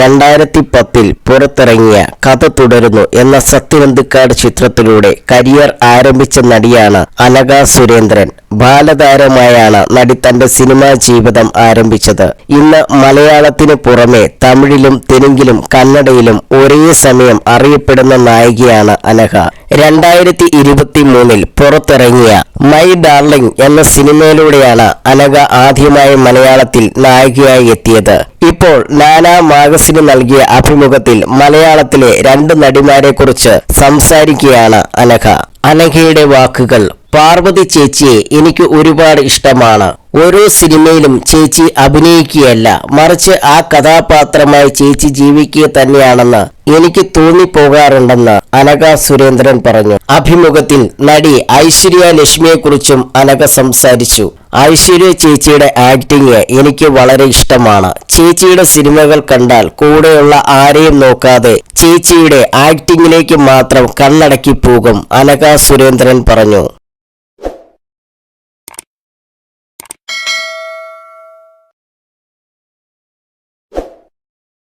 രണ്ടായിരത്തി പത്തിൽ പുറത്തിറങ്ങിയ കഥ തുടരുന്നു എന്ന സത്യനന്ദിക്കാട് ചിത്രത്തിലൂടെ കരിയർ ആരംഭിച്ച നടിയാണ് അനഘ സുരേന്ദ്രൻ. ബാലതാരമായാണ് നടി തന്റെ സിനിമാ ജീവിതം ആരംഭിച്ചത്. ഇന്ന് മലയാളത്തിന് പുറമെ തമിഴിലും തെലുങ്കിലും കന്നഡയിലും ഒരേ സമയം അറിയപ്പെടുന്ന നായികയാണ് അനഘ. രണ്ടായിരത്തി ഇരുപത്തി മൂന്നിൽ പുറത്തിറങ്ങിയ മൈ ഡാർലിംഗ് എന്ന സിനിമയിലൂടെയാണ് അനഘ ആദ്യമായി മലയാളത്തിൽ നായികയായി എത്തിയത്. ഇപ്പോൾ നാനാ മാഗസിന് നൽകിയ അഭിമുഖത്തിൽ മലയാളത്തിലെ രണ്ട് നടിമാരെ കുറിച്ച് സംസാരിക്കുകയാണ് അനഘ. അനഘയുടെ വാക്കുകൾ പാർവതി ചേച്ചിയെ എനിക്ക് ഒരുപാട് ഇഷ്ടമാണ്. ഓരോ സിനിമയിലും ചേച്ചി അഭിനയിക്കുകയല്ല മറിച്ച് ആ കഥാപാത്രമായി ചേച്ചി ജീവിക്കുക തന്നെയാണെന്ന് എനിക്ക് തോന്നിപ്പോകാറുണ്ടെന്ന് അനക സുരേന്ദ്രൻ പറഞ്ഞു. അഭിമുഖത്തിൽ നടി ഐശ്വര്യ ലക്ഷ്മിയെക്കുറിച്ചും അനക സംസാരിച്ചു. ഐശ്വര്യ ചേച്ചിയുടെ ആക്ടിങ് എനിക്ക് വളരെ ഇഷ്ടമാണ്. ചേച്ചിയുടെ സിനിമകൾ കണ്ടാൽ കൂടെയുള്ള ആരെയും നോക്കാതെ ചേച്ചിയുടെ ആക്ടിങ്ങിലേക്ക് മാത്രം കണ്ണടക്കി പോകും അനഘ സുരേന്ദ്രൻ പറഞ്ഞു.